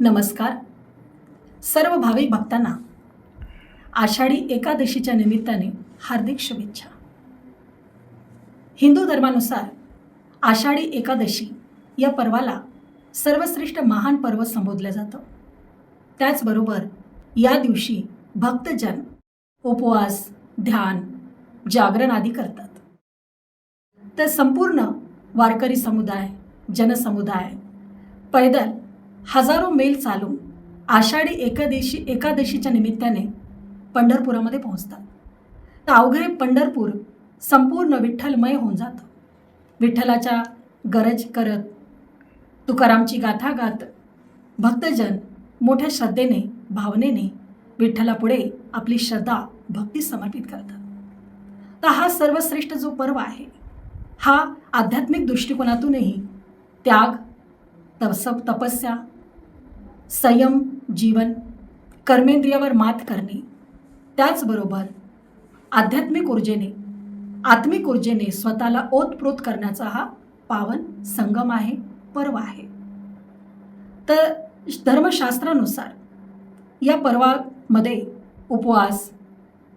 नमस्कार. सर्व भाविक भक्तांना आषाढी एकादशीच्या निमित्ताने हार्दिक शुभेच्छा. हिंदू धर्मानुसार आषाढी एकादशी या पर्वाला सर्वश्रेष्ठ महान पर्व संबोधलं जातं. त्याचबरोबर या दिवशी भक्तजन उपवास ध्यान जागरण आदी करतात. तर संपूर्ण वारकरी समुदाय जनसमुदाय पैदल हजारो मेल चालून आषाढी एकादशी एकादशीच्या निमित्ताने पंढरपुरामध्ये पोहोचतात. तर अवघे पंढरपूर संपूर्ण विठ्ठलमय होऊन जातं. विठ्ठलाच्या गरज करत तुकारामची गाथा गात भक्तजन मोठ्या श्रद्धेने भावनेने विठ्ठलापुढे आपली श्रद्धा भक्ती समर्पित करतात. तर हा सर्वश्रेष्ठ जो पर्व आहे हा आध्यात्मिक दृष्टिकोनातूनही त्याग तपस तपस्या संयम जीवन कर्मेंद्रियावर मात करणे त्याचबरोबर आध्यात्मिक ऊर्जेने आत्मिक ऊर्जेने स्वतःला ओतप्रोत करण्याचा हा पावन संगम आहे पर्व आहे. तर धर्मशास्त्रानुसार या पर्वामध्ये उपवास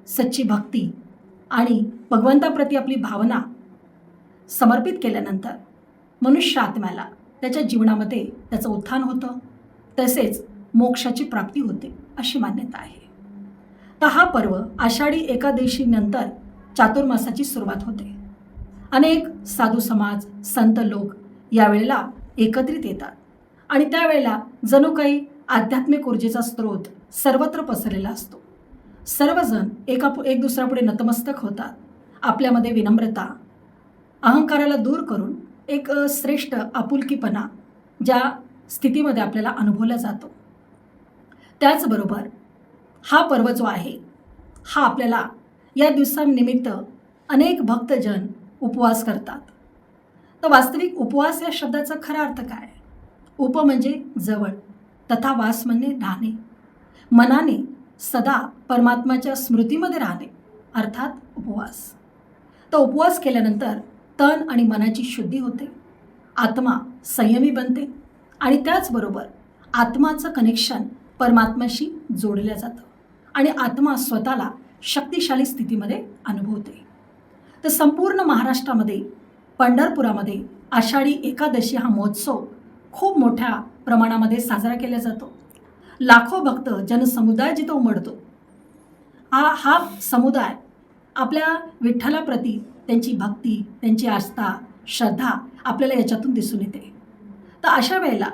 सच्ची भक्ती आणि भगवंताप्रती आपली भावना समर्पित केल्यानंतर मनुष्य आत्म्याला त्याच्या जीवनामध्ये त्याचं उत्थान होतं. तसेच मोक्षाची प्राप्ती होते अशी मान्यता आहे. तर हा पर्व आषाढी एकादशीनंतर चातुर्मासाची सुरुवात होते. अनेक साधू समाज संत लोक यावेळेला एकत्रित येतात आणि त्यावेळेला जणू काही आध्यात्मिक ऊर्जेचा स्रोत सर्वत्र पसरलेला असतो. सर्वजण एका एक दुसऱ्यापुढे नतमस्तक होतात. आपल्यामध्ये विनम्रता अहंकाराला दूर करून एक श्रेष्ठ आपुलकीपणा ज्या स्थितीमध्ये आपल्याला अनुभवला जातो. त्याचबरोबर हा पर्व जो आहे हा आपल्याला या दिवसानिमित्त अनेक भक्तजन उपवास करतात. तर वास्तविक उपवास या शब्दाचा खरा अर्थ काय? उप म्हणजे जवळ तथा वास म्हणजे राहणे. मनाने सदा परमात्माच्या स्मृतीमध्ये राहणे अर्थात उपवास. तर उपवास केल्यानंतर तन आणि मनाची शुद्धी होते. आत्मा संयमी बनते. आणि त्याचबरोबर आत्माचं कनेक्शन परमात्म्याशी जोडलं जातं. आणि आत्मा स्वतःला शक्तिशाली स्थितीमध्ये अनुभवते. तर संपूर्ण महाराष्ट्रामध्ये पंढरपुरामध्ये आषाढी एकादशी हा महोत्सव खूप मोठ्या प्रमाणामध्ये साजरा केला जातो. लाखो भक्त जनसमुदाय जिथं उमडतो हा हा समुदाय आपल्या विठ्ठलाप्रती त्यांची भक्ती त्यांची आस्था श्रद्धा आपल्याला याच्यातून दिसून येते. तर अशा वेळेला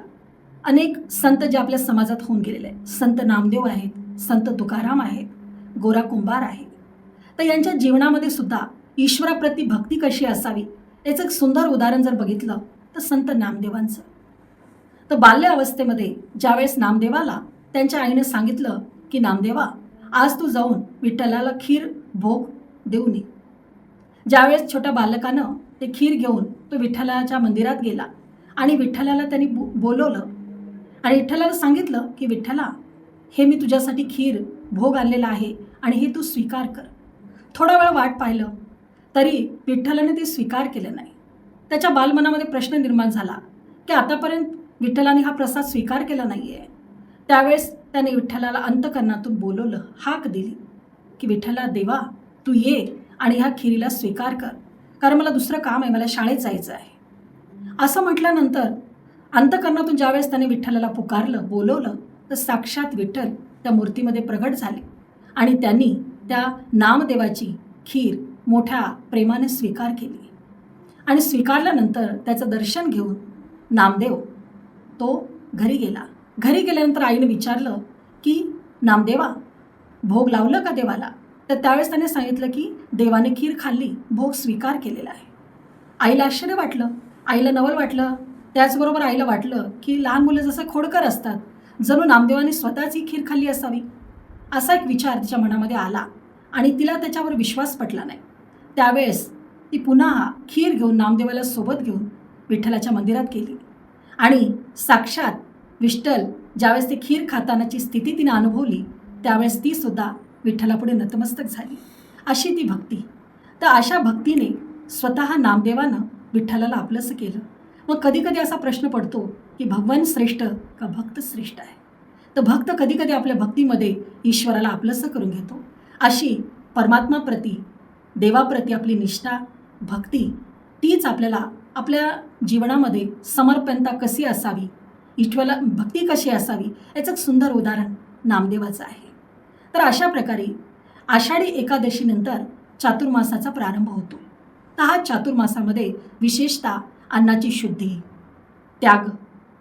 अनेक संत जे आपल्या समाजात होऊन गेलेले आहेत. संत नामदेव आहेत संत तुकाराम आहेत गोरा कुंभार आहे तर यांच्या जीवनामध्ये सुद्धा ईश्वराप्रती भक्ती कशी असावी याचं एक सुंदर उदाहरण जर बघितलं तर संत नामदेवांचं. तर बाल्य अवस्थेमध्ये ज्यावेळेस नामदेवाला त्यांच्या आईनं सांगितलं की नामदेवा आज तू जाऊन विठ्ठलाला खीर भोग देऊ ये. ज्यावेळेस छोट्या बालकानं ते खीर घेऊन तो विठ्ठलाच्या मंदिरात गेला आणि विठ्ठलाला त्यांनी बो बोलवलं. आणि विठ्ठलाला सांगितलं की विठ्ठला हे मी तुझ्यासाठी खीर भोग आणलेला आहे आणि हे तू स्वीकार कर. थोडा वेळ वाट पाहिलं तरी विठ्ठलाने ते स्वीकार केलं नाही. त्याच्या बालमनामध्ये प्रश्न निर्माण झाला की आतापर्यंत विठ्ठलाने हा प्रसाद स्वीकार केला नाही आहे त्यावेळेस त्याने विठ्ठलाला अंतकरणातून बोलवलं हाक दिली की विठ्ठला देवा तू ये आणि ह्या खिरीला स्वीकार कर. कारण मला दुसरं काम आहे मला शाळेत जायचं आहे. असं म्हटल्यानंतर अंतकरणातून ज्यावेळेस त्याने विठ्ठलाला पुकारलं बोलवलं तर साक्षात विठ्ठल त्या मूर्तीमध्ये प्रगट झाले. आणि त्यांनी त्या नामदेवाची खीर मोठ्या प्रेमाने स्वीकार केली. आणि स्वीकारल्यानंतर त्याचं दर्शन घेऊन नामदेव तो घरी गेला. घरी गेल्यानंतर आईने विचारलं की नामदेवा भोग लावलं का देवाला? तर त्यावेळेस त्याने सांगितलं की देवाने खीर खाल्ली भोग स्वीकार केलेला आहे. आईला आश्चर्य वाटलं. आईला नवल वाटलं. त्याचबरोबर आईला वाटलं की लहान मुलं जसं खोडकर असतात जणू नामदेवाने स्वतःच ही खीर खाल्ली असावी असा एक विचार तिच्या मनामध्ये आला आणि तिला त्याच्यावर विश्वास पटला नाही. त्यावेळेस ती पुन्हा खीर घेऊन नामदेवाला सोबत घेऊन विठ्ठलाच्या मंदिरात गेली. आणि साक्षात विठ्ठल ज्यावेळेस ती खीर खातानाची स्थिती तिने अनुभवली त्यावेळेस तीसुद्धा विठ्ठलापुढे नतमस्तक झाली. अशी ती भक्ती. तर अशा भक्तीने स्वतः नामदेवानं विठ्ठलाला आपलंसं केलं. मग कधी कधी असा प्रश्न पडतो की भगवान श्रेष्ठ का भक्त श्रेष्ठ आहे? तर भक्त कधी कधी आपल्या भक्तीमध्ये ईश्वराला आपलंसं करून घेतो. अशी परमात्माप्रती देवाप्रती आपली निष्ठा भक्ती तीच आपल्याला आपल्या जीवनामध्ये समर्पणता कशी असावी ईश्वराला भक्ती कशी असावी याचं एक सुंदर उदाहरण नामदेवाचं आहे. तर अशा प्रकारे आषाढी एकादशीनंतर चातुर्मासाचा प्रारंभ होतो. तर हा चातुर्मासामध्ये विशेषतः अन्नाची शुद्धी त्याग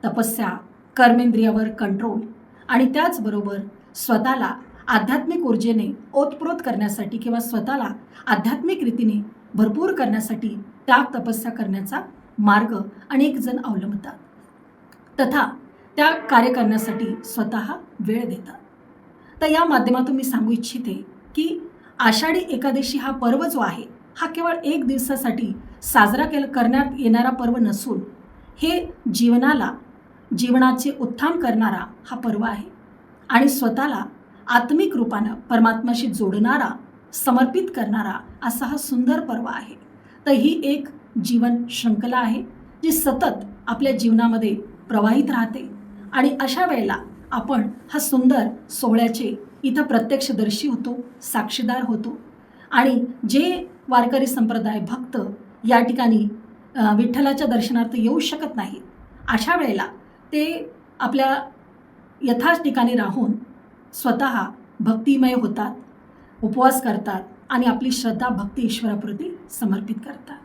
तपस्या कर्मेंद्रियावर कंट्रोल आणि त्याचबरोबर स्वतःला आध्यात्मिक ऊर्जेने ओतप्रोत करण्यासाठी किंवा स्वतःला आध्यात्मिक रीतीने भरपूर करण्यासाठी त्याग तपस्या करण्याचा मार्ग अनेक जण अवलंबतात. तथा त्या कार्य करण्यासाठी स्वतः वेळ देतात. तर या माध्यमातून मी सांगू इच्छिते की आषाढी एकादशी हा पर्व जो आहे हा केवळ एक दिवसासाठी साजरा केला करण्यात येणारा पर्व नसून हे जीवनाला जीवनाचे उत्थान करणारा हा पर्व आहे. आणि स्वतःला आत्मिक रूपानं परमात्माशी जोडणारा समर्पित करणारा असा हा सुंदर पर्व आहे. तर ही एक जीवन शृंखला आहे जी सतत आपल्या जीवनामध्ये प्रवाहित राहते. आणि अशा वेळेला आपण हा सुंदर सोहळ्याचे इथं प्रत्यक्षदर्शी होतो साक्षीदार होतो. आणि जे वारकरी संप्रदाय भक्त या ठिकाणी विठ्ठलाच्या दर्शनार्थ येऊ शकत नाहीत अशा वेळेला ते आपल्या यथाच ठिकाणी राहून स्वतः भक्तिमय होतात उपवास करतात आणि आपली श्रद्धा भक्ती ईश्वराप्रती समर्पित करतात.